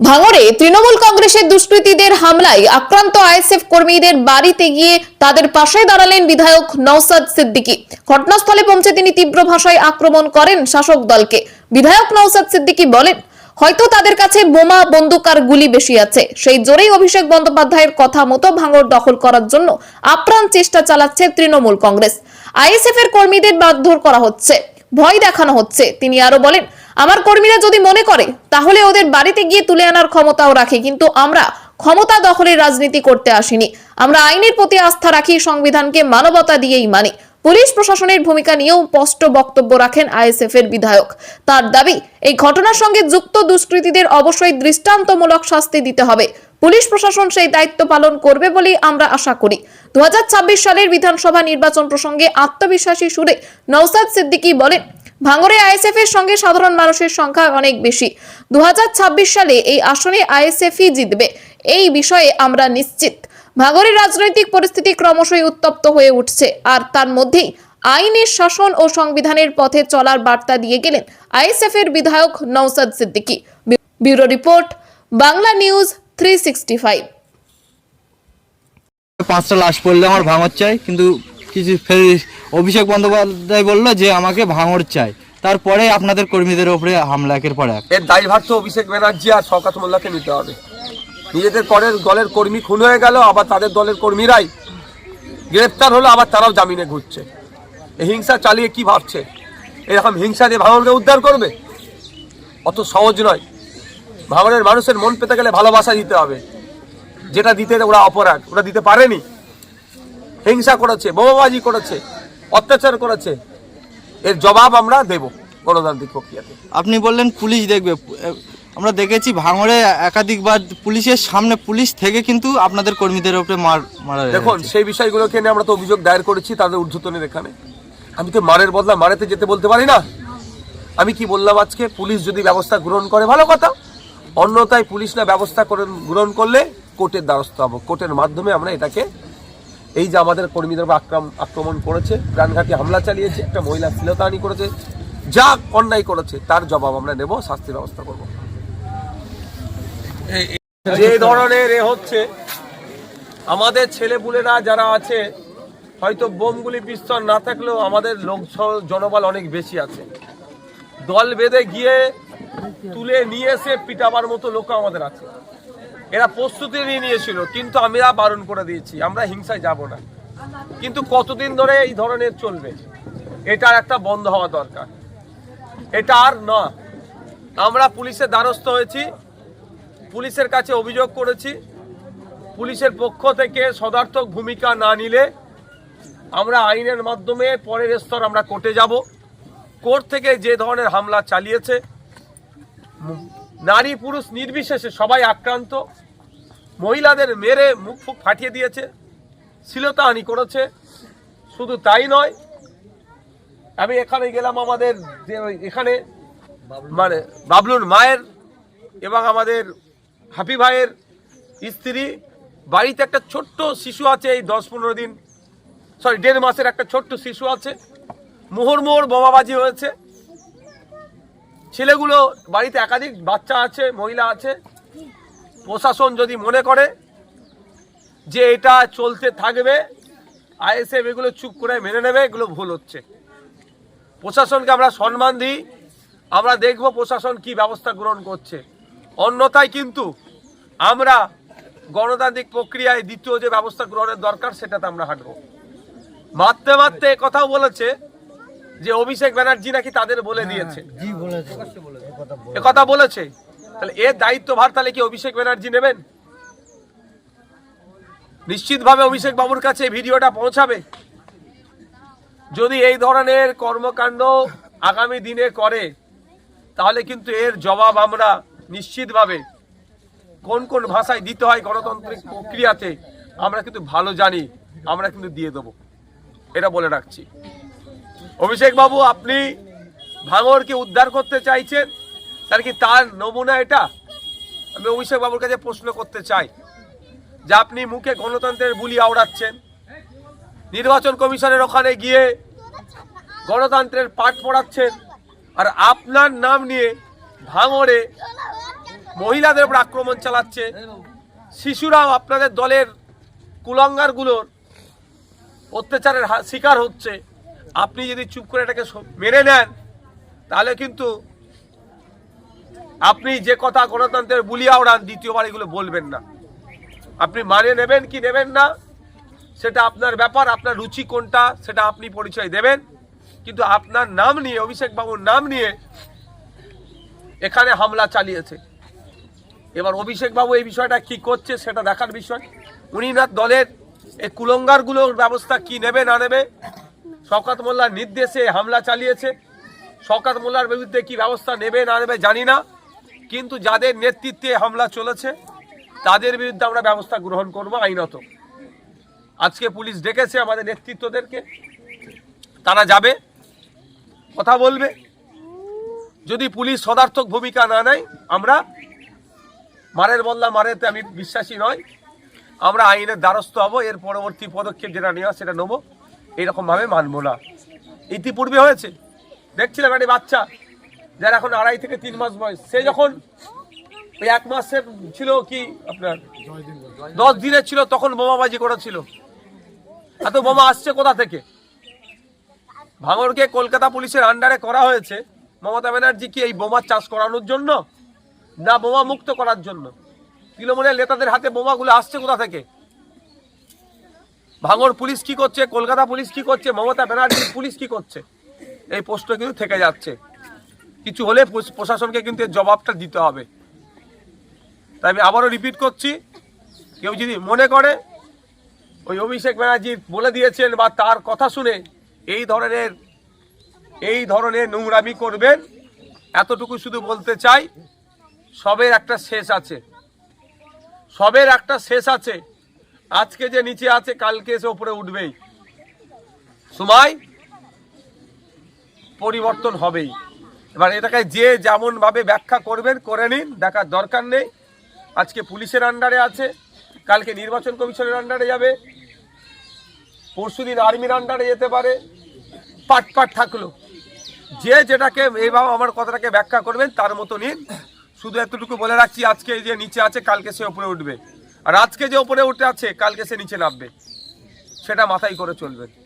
ভাঙড়ে তৃণমূল কংগ্রেসের দুষ্কৃতীদের হামলায় আক্রান্ত আইএসএফ কর্মীদের বাড়িতে গিয়ে তাদের পাশে দাঁড়ালেন বিধায়ক নওসাদ সিদ্দিকী। ঘটনাস্থলে পৌঁছে তিনি তীব্র ভাষায় আক্রমণ করেন শাসক দলকে। বিধায়ক নওসাদ সিদ্দিকী বলেন, হয়তো তাদের কাছে বোমা, বন্দুক আর গুলি বেশি আছে। সেই জোরেই অভিষেক বন্দ্যোপাধ্যায়ের কথা মতো ভাঙড় দখল করার জন্য আপ্রাণ চেষ্টা চালাচ্ছে তৃণমূল কংগ্রেস। আইএসএফ এর কর্মীদের মারধর করা হচ্ছে, ভয় দেখানো হচ্ছে। তিনি আরও বলেন আমার কর্মীরা যদি মনে করে, তাহলে ওদের বাড়িতে গিয়ে তুলে আনার ক্ষমতাও রাখে, কিন্তু আমরা ক্ষমতা দখলের রাজনীতি করতে আসিনি। আমরা আইনের প্রতি আস্থা রাখি, সংবিধানকে মানবতা দিয়েই মানি। পুলিশ প্রশাসনের ভূমিকা নিয়েও স্পষ্ট বক্তব্য রাখেন আইএসএফ এর বিধায়ক। তার দাবি, এই ঘটনার সঙ্গে যুক্ত দুষ্কৃতীদের অবশ্যই দৃষ্টান্তমূলক শাস্তি দিতে হবে। পুলিশ প্রশাসন সেই দায়িত্ব পালন করবে বলেই আমরা আশা করি। দু হাজার ছাব্বিশ সালের বিধানসভা নির্বাচন প্রসঙ্গে আত্মবিশ্বাসী সুরে নওসাদ সিদ্দিকী বলেন ভাঙড়ে আইএসএফ এর সঙ্গে সাধারণ মানুষের সংখ্যা অনেক বেশি। দুই হাজার ছাব্বিশ সালে এই আসনে আইএসএফই জিতবে, এই বিষয়ে আমরা নিশ্চিত। ভাঙড়ের রাজনৈতিক পরিস্থিতি ক্রমশই উত্তপ্ত হয়ে উঠছে, আর তার মধ্যেই আইনের শাসন ও সংবিধানের পথে চলার বার্তা দিয়ে গেলেন আইএসএফ এর বিধায়ক Nawsad Siddiqui. Bureau report, Bangla news three sixty five. পাঁচটা লাশ পড়লে আমার ভাঙর চাই, কিন্তু কিছু অভিষেক বন্দ্যোপাধ্যায় বলল যে আমাকে ভাঙর চাই। তারপরে আপনাদের কর্মীদের ওপরে হামলা একের পর এর দায়ভার তো অভিষেক ব্যানার্জি আর শওকাত মোল্লাকে নিতে হবে। নিজেদের পরের দলের কর্মী খুন হয়ে গেল, আবার তাদের দলের কর্মীরাই গ্রেপ্তার হলো, আবার তারাও জামিনে ঘুরছে। এই হিংসা চালিয়ে কি ভাবছে? এরকম হিংসা দিয়ে ভাঙনকে উদ্ধার করবে? অত সহজ নয়। ভাঙনের মানুষের মন পেতে গেলে ভালোবাসা দিতে হবে। যেটা দিতে ওরা অপরাধ, ওরা দিতে পারেনি। হিংসা করেছে বোমাবাজি করেছে অত্যাচার করেছে এর জবাব আমরা দেব গণতান্ত্রিক প্রক্রিয়াতে। আপনি বললেন পুলিশ দেখবে আমরা দেখেছি ভাঙড়ে একাধিকবার পুলিশের সামনে পুলিশ থেকে কিন্তু আপনাদের কর্মীদের ওপরে মার মারা দেখুন সেই বিষয়গুলোকে নিয়ে আমরা তো অভিযোগ দায়ের করেছি তাদের ঊর্ধ্বতনের এখানে। আমি তো মারের বদলা মারেতে যেতে বলতে পারি না। আমি কি বললাম আজকে পুলিশ যদি ব্যবস্থা গ্রহণ করে ভালো কথা। অন্যতায় পুলিশ না ব্যবস্থা করে গ্রহণ করলে কোর্টের দ্বারস্থ হব। কোর্টের মাধ্যমে আমরা এটাকে এই যে আমাদের কর্মীদের আক্রম আক্রমণ করেছে, প্রাণঘাতী হামলা চালিয়েছে, একটা মহিলা শ্লীলতাহানি করেছে, যা অন্যায় করেছে, তার জবাব আমরা নেব শাস্তির ব্যবস্থা করব। যে ধরনের এ হচ্ছে, আমাদের ছেলেপুলেরা যারা আছে, হয়তো বোমগুলি পিস্তল না থাকলেও আমাদের লোক জনবল অনেক বেশি আছে। দল বেঁধে গিয়ে তুলে নিয়ে এসে পিটাবার মতো লোক আমাদের আছে। এরা প্রস্তুতি নিয়ে নিয়েছিল, কিন্তু আমরা বারণ করে দিয়েছি, আমরা হিংসায় যাব না। কিন্তু কতদিন ধরে এই ধরনের চলবে? এটার একটা বন্ধ হওয়া দরকার। এটা আর না। আমরা পুলিশের দ্বারস্থ হয়েছি, পুলিশের কাছে অভিযোগ করেছি। পুলিশের পক্ষ থেকে সদার্থক ভূমিকা না নিলে আমরা আইনের মাধ্যমে পরের স্তর আমরা কোর্টে যাব। কোর্ট থেকে যে ধরনের হামলা চালিয়েছে, নারী পুরুষ নির্বিশেষে সবাই আক্রান্ত। মহিলাদের মেরে মুখ ফুক ফাটিয়ে দিয়েছে শ্লীলতাহানি করেছে। শুধু তাই নয় আমি এখানে গেলাম আমাদের যে এখানে মানে বাবলুর মায়ের এবং আমাদের হাফি ভাইয়ের স্ত্রী। বাড়িতে একটা ছোট্ট শিশু আছে এই দশ পনেরো দিন সরি দেড় মাসের একটা ছোট্ট শিশু আছে। মোহর মোহর বোমাবাজি হয়েছে। ছেলেগুলো বাড়িতে একাধিক বাচ্চা আছে মহিলা আছে। প্রশাসন যদি মনে করে যে এটা চলতে থাকবে আইএসএফ এগুলো চুপ করে মেনে নেবে এগুলো ভুল হচ্ছে। প্রশাসনকে আমরা সম্মান দিই আমরা দেখব প্রশাসন কি ব্যবস্থা গ্রহণ করছে। অন্যথায় কিন্তু আমরা গণতান্ত্রিক প্রক্রিয়ায় দ্বিতীয় যে ব্যবস্থা গ্রহণের দরকার সেটাতে আমরা হাঁটবো। মারতে মারতে এ কথাও বলেছে যে অভিষেক ব্যানার্জি নাকি তাদের বলে দিয়েছে। এ কথা বলেছে। তাহলে এর দায়িত্বভার তাহলে কি অভিষেক ব্যানার্জি নেবেন? নিশ্চিতভাবে অভিষেক বাবুর কাছে ভিডিওটা পৌঁছাবে। যদি এই ধরনের কর্মকাণ্ড আগামী দিনে করে, তাহলে কিন্তু এর জবাব আমরা নিশ্চিতভাবে কোন কোন ভাষায় দিতে হয় গণতান্ত্রিক প্রক্রিয়াতে, আমরা কিন্তু ভালো জানি, আমরা কিন্তু দিয়ে দেবো। এটা বলে রাখছি। অভিষেক বাবু, আপনি ভাঙরকে উদ্ধার করতে চাইছেন তার কি তার নমুনা এটা? আমি অভিষেক বাবুর কাছে প্রশ্ন করতে চাই। যে আপনি মুখে গণতন্ত্রের বুলি আওড়াচ্ছেন, নির্বাচন কমিশনের ওখানে গিয়ে গণতন্ত্রের পাঠ পড়াচ্ছেন, আর আপনার নাম নিয়ে ভাঙড়ে মহিলাদের উপর আক্রমণ চালাচ্ছে, শিশুরাও আপনাদের দলের কুলঙ্গারগুলোর অত্যাচারের শিকার হচ্ছে। আপনি যদি চুপ করে এটাকে মেনে নেন, তাহলে কিন্তু আপনি যে কথা গণতন্ত্রের বুলিয়া ওড়ান দ্বিতীয়বার এগুলো বলবেন না। আপনি মানে নেবেন কি নেবেন না, সেটা আপনার ব্যাপার, আপনার রুচি কোনটা, সেটা আপনি পরিচয় দেবেন। কিন্তু আপনার নাম নিয়ে, অভিষেক বাবুর নাম নিয়ে এখানে হামলা চালিয়েছে। এবার অভিষেক বাবু এই বিষয়টা কি করছে, সেটা দেখার বিষয়। উনি না দলের এই কুলঙ্গারগুলোর ব্যবস্থা কি নেবে, না নেবে, শওকাত মোল্লার নির্দেশে হামলা চালিয়েছে। শওকাত মোল্লার বিরুদ্ধে কি ব্যবস্থা নেবে, না নেবে জানি না। কিন্তু যাদের নেতৃত্বে হামলা চলেছে, তাদের বিরুদ্ধে আমরা ব্যবস্থা গ্রহণ করব আইনত। আজকে পুলিশ ডেকেছে আমাদের নেতৃত্বদেরকে। তারা যাবে, কথা বলবে। যদি পুলিশ সদার্থক ভূমিকা না নেয়, আমরা মারের বদলা মারেতে আমি বিশ্বাসী নয় আমরা আইনের দ্বারস্থ হব, এর পরবর্তী পদক্ষেপ যেটা নেওয়া সেটা নেব। এরকমভাবে মানবো না। ইতিপূর্বে হয়েছে। দেখছিলাম একটি বাচ্চা যার এখন আড়াই থেকে তিন মাস বয়স। সে যখন এক মাসের ছিল কি আপনার? দশ দিনের ছিল, তখন বোমাবাজি করেছিল। এত বোমা আসছে কোথা থেকে? ভাঙরকে কলকাতা পুলিশের আন্ডারে করা হয়েছে। মমতা ব্যানার্জি কি এই বোমা চাষ করানোর জন্য? না বোমা মুক্ত করার জন্য? তৃণমূলের নেতাদের হাতে বোমাগুলো আসছে কোথা থেকে? ভাঙড় পুলিশ কি করছে? কলকাতা পুলিশ কি করছে? মমতা ব্যানার্জি পুলিশ কি করছে? এই প্রশ্ন কিন্তু থেকে যাচ্ছে। কিছু হলে প্রশ- প্রশাসনকে কিন্তু এর জবাবটা দিতে হবে। তাই আমি আবারও রিপিট করছি, কেউ যদি মনে করে, ওই অভিষেক ব্যানার্জি বলে দিয়েছেন বা তার কথা শুনে এই ধরনের এই ধরনের নোংরামি করবেন, এতটুকু শুধু বলতে চাই, সবের একটা শেষ আছে। সবের একটা শেষ আছে। আজকে যে নিচে আছে, কালকে এসে ওপরে উঠবেই। সময় পরিবর্তন হবেই। এবার এটাকে যে যেমন ভাবে ব্যাখ্যা করবেন, করে নিন, দেখার দরকার নেই। আজকে পুলিশের আন্ডারে আছে, কালকে নির্বাচন কমিশনের আন্ডারে যাবে। পরশুদিন আর্মির আন্ডারে যেতে পারে। পাট পাট থাকল। যে যেটাকে এইভাবে আমার কথাটাকে ব্যাখ্যা করবেন, তার মতো নিন। শুধু এতটুকু বলে রাখছি, আজকে যে নিচে আছে, কালকে সে উপরে উঠবে। আর আজকে যে ওপরে উঠে আছে, কালকে সে নিচে নামবে। সেটা মাথায় করে চলবেন